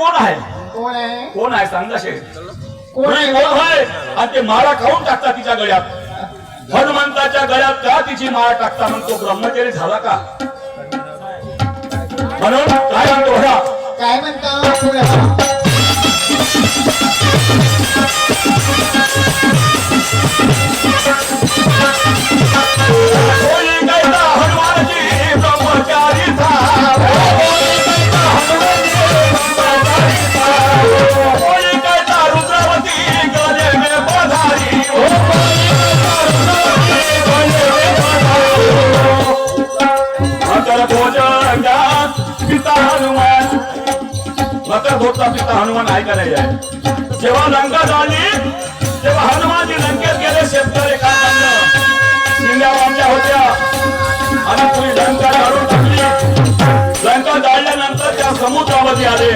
कोण आहे? कोण आहे? कोण आहे? सांगा शे. कोण आहे? कोण आहे? आणि ते माळा खाऊन टाकता तिच्या गळ्यात. हनुमंताच्या गळ्यात का तिची माळा टाकता म्हणतो ब्रह्मचारी झाला का? म्हणून काय म्हणतो बघा. काय म्हणता? पुढं मकर भोजचा पिता हनुमान ऐकायला का जेव्हा लंका झाली तेव्हा हनुमानजी लंकेत गेले शेतकरी कामांना शिंद्या वामल्या होत्या. आणि तुम्ही लंका जाळून टाकली. लंका जाळल्यानंतर त्या समुद्रामध्ये आले.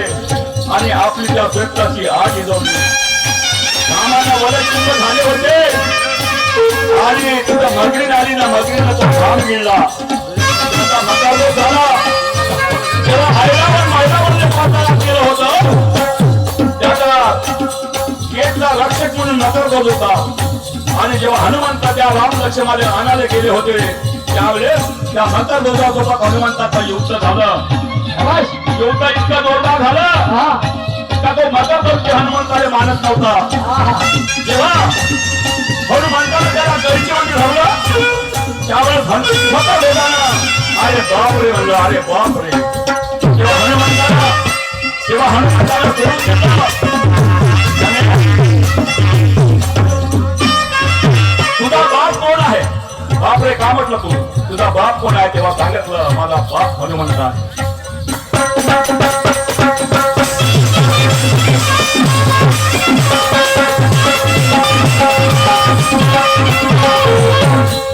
आणि आपली त्या बेटाची आग इजवली. कामांना वरच झाले होते. आणि तिथं मगरीन आली ना मगरीनं तो घाम गिळला. त्याचा मकालो झाला. रक्षक म्हणून नजर करत होता आणि जेव्हा हनुमंताच्या राम लक्ष्मणाला आणायला गेले होते त्यावेळेस त्या मकर दोषासोबत हनुमंताचं युद्ध झालं. युद्ध इतकं जोरदार झालं. का तो मकर दोष हनुमंताला मानत नव्हता? जेव्हा हनुमंताला त्याला गैरची धरलं त्यावेळेस हनुमंत दोघांना अरे बाप रे म्हणलं अरे बाप रे जेव्हा हनुमंताला जेव्हा हनुमंताला सोडून घेतलं रे का म्हटलं तू तुझा बाप कोण आहे तेव्हा सांगितलं माझा बाप हनुमंत आहे you.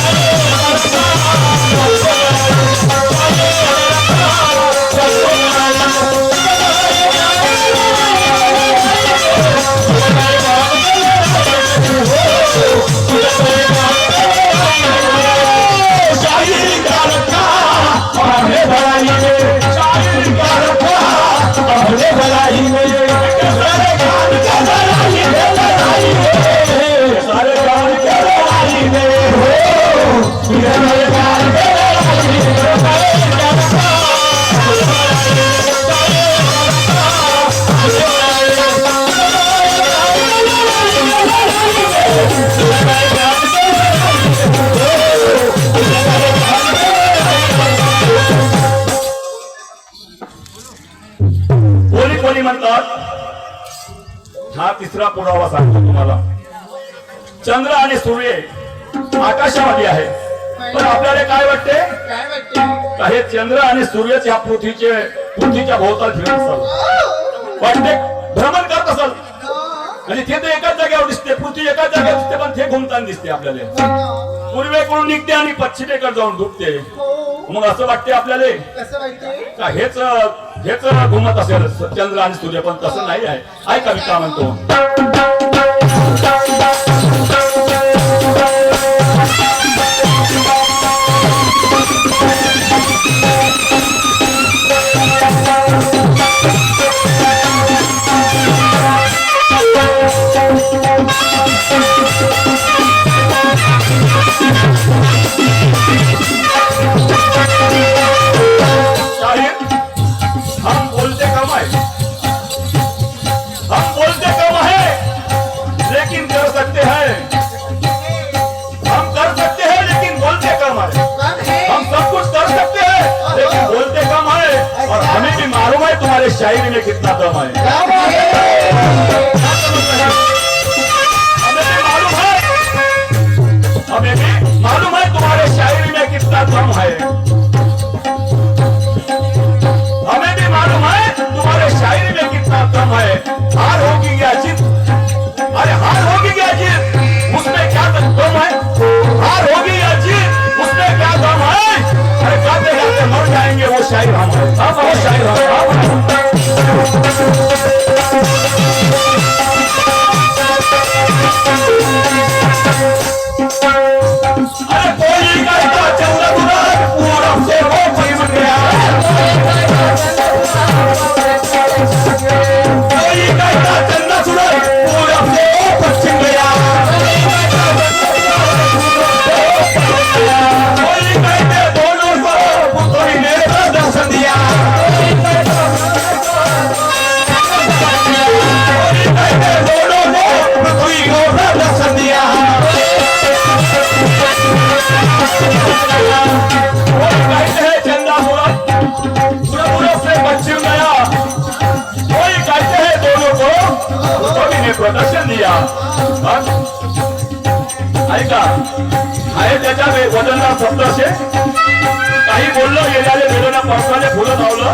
हा तिसरा पुरावा सांगतो तुम्हाला. चंद्र आणि सूर्य आकाशामध्ये आहे पण आपल्याला काय वाटते? काय हे चंद्र आणि सूर्यच ह्या पृथ्वीचे पृथ्वीच्या भोवताल फिरत असाल. वाटते? भ्रमण करत असाल. म्हणजे ते तर एकाच जागेवर दिसते पृथ्वी एकाच जागेवर दिसते पण ते घुमताना दिसते आपल्याला. पूर्वेकडून निघते आणि पश्चिमेकडे जाऊन डुबते मग असं वाटते आपल्याला? हेच हेच घुमत असेल चंद्र आणि सूर्य पण तसं नाही आहे. ऐका मी का म्हणतो भाई कितना दम है हमें भी मालूम है तुम्हारे शायरी में कितना दम है हमें भी मालूम है तुम्हारे शायरी में कितना दम है ने प्रदर्शन दिया. ऐका आहे त्याच्या वजनला वजनदार शब्द असे. काही बोललो गेल्याने गेलो पावसाने फुलं लावलं.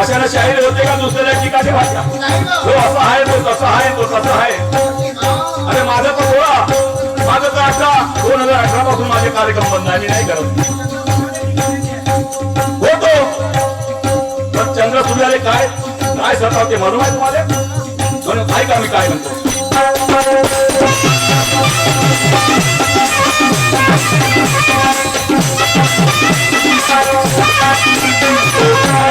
अशाने शाहीर होते का दुसऱ्या ठिकाणी भाषा हो ना. असं आहे तो तसं आहे तो तसं आहे. अरे माझं तर सोळा माझं तर अठरा दोन हजार अठरा पासून माझे कार्यक्रम बंद आहे मी नाही करत. होतो. पण चंद्र सूर्याले काय काय सताव ते म्हणून आहे तुम्हाला? म्हणून ऐका मी काय म्हणतो कोई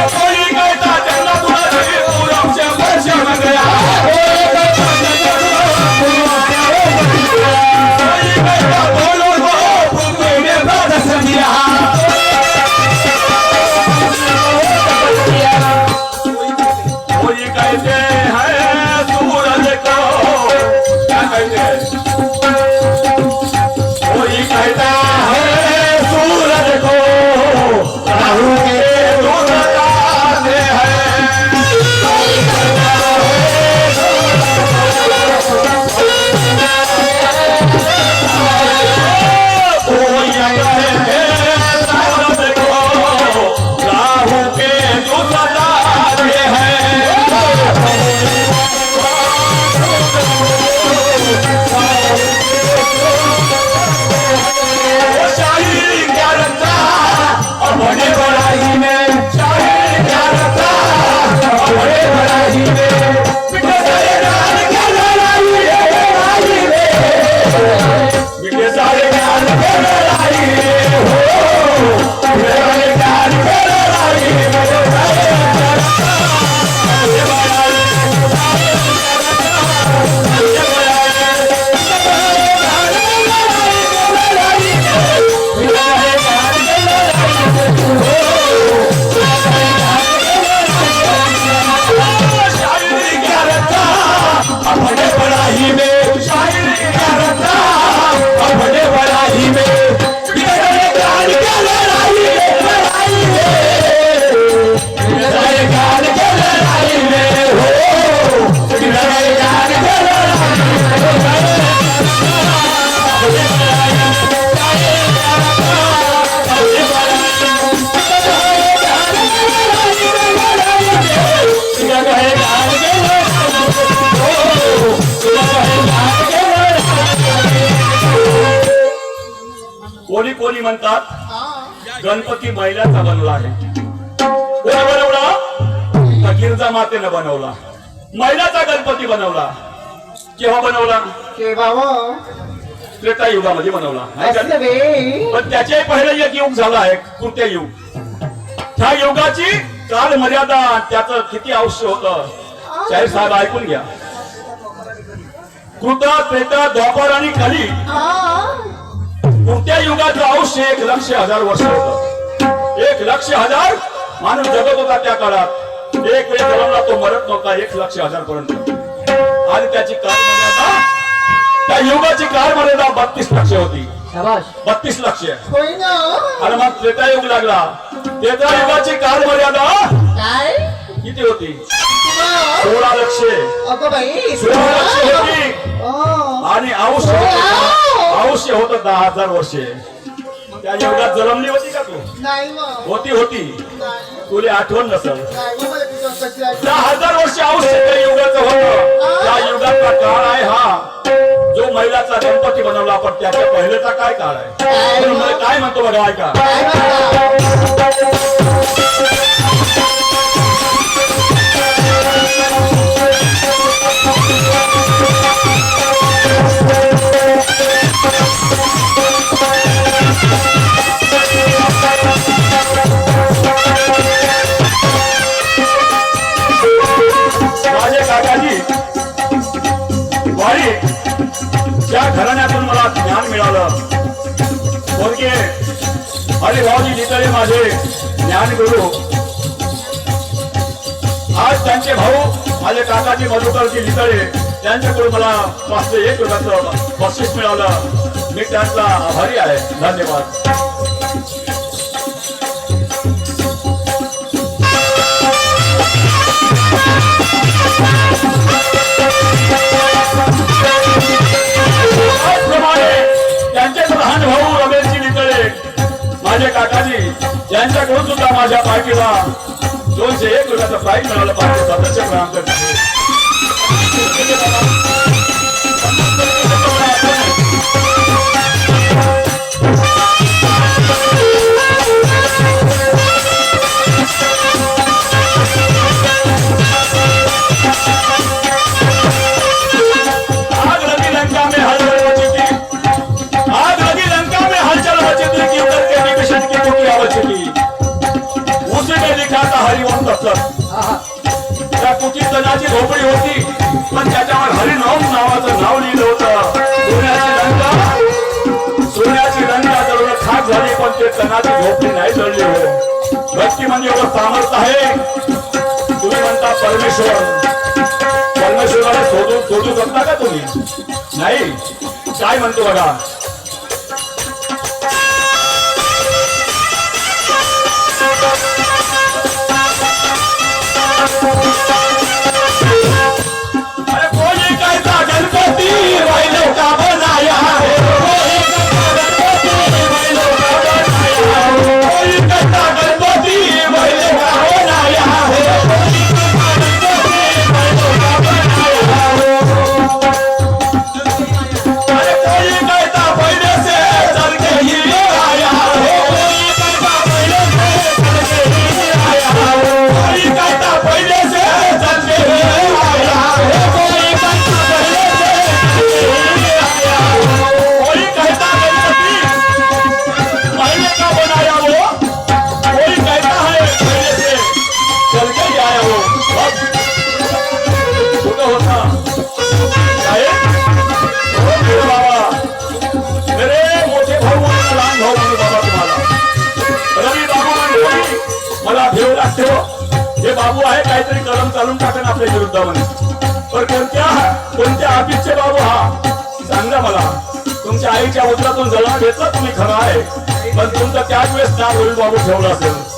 म्हणतात हा. गणपती महिलाचा बनवला आहे. कोणी बनवला गिरजा मातेनं बनवला. महिलाचा गणपती बनवला. केव्हा बनवला? केव्हा व? त्रेता युगामध्ये बनवला. पण त्याच्याही पहिलं एक युग झाला आहे कृत्य युग. त्या युगाची काल मर्यादा त्याचं किती आयुष्य होतं? शाहीर साहेब ऐकून घ्या. कृत त्रेता द्वापर आणि हा. कोणत्या युगाचं आयुष्य एक लक्ष हजार वर्ष होत? एक लक्ष हजार माणूस जगत होता त्या काळात. एक वेळ जन्मला तो मरत नव्हता एक लक्ष हजार पर्यंत आणि त्याची काळ मर्यादा त्या युगाची काळ मर्यादा बत्तीस लक्ष होती. बत्तीस लक्ष. आणि मग त्रेता युग लागला. त्रेता युगाची काळ मर्यादा काय? किती होती. सोळा लक्ष. सोळा लक्ष होती. हा. आणि आयुष्य आयुष्य होतं दहा हजार वर्षे. त्या युगात जन्मली होती का तू. होती होती. तुला आठवण नसल. दहा हजार वर्ष आयुष्य त्या युगाचं होतं. त्या युगाचा काळ आहे हा. जो महिलाचा गणपती बनवला पण त्याच्या पहिलेचा काय काळ आहे? काय? म्हणतो बघा ऐका. हरिभाऊजी नितळे माझे ज्ञानगुरु आज त्यांचे भाऊ माझे काकाजी मधुकरजी नितळे त्यांच्याकडून मला पाचशे एक रुपयाचं बक्षीस मिळालं. मी त्यांचा आभारी आहे. धन्यवाद. माझे काकाजी यांच्याकडून सुद्धा माझ्या पार्टीला दोनशे एक रुपयाचं प्राईज मिळालं पाहिजे सदस्य ग्रामकर्ते आग त्या कुटीत जनाची झोपडी होती पण त्याच्यावर हरिनाम नावाचं नाव लिहिलं होतं. सोन्याची लंका सोन्याची लंका जळून खाक झाली पण ते तणाची झोपडी नाही जळली हो. भक्ती म्हणजे एवढं सामर्थ्य आहे. तुम्ही म्हणता परमेश्वर. परमेश्वराला शोधून शोधू शकता का तुम्ही? नाही. काय म्हणतो बघा? अरे कोणी काय का गणपती चल ही आया हो. अब होता. साहेब हो, मेरे बाबा. मेरे मोठे भाऊ मला लहान भाऊ म्हणून बाबा तुम्हाला. रवी बाबू म्हणजे मला भेव लागते हो. हे. बाबू आहे काहीतरी कलम चालून टाकणं आपल्या विरुद्धामध्ये. पण कोणत्या कोणत्या ऑफिसचे बाबू हा? सांगा मला. तुमच्या आईच्या उदरातून जळा घेतला तुम्ही खरा आहे. पण तुमचा त्याच वेळेस नाव रवी बाबू ठेवला असेल.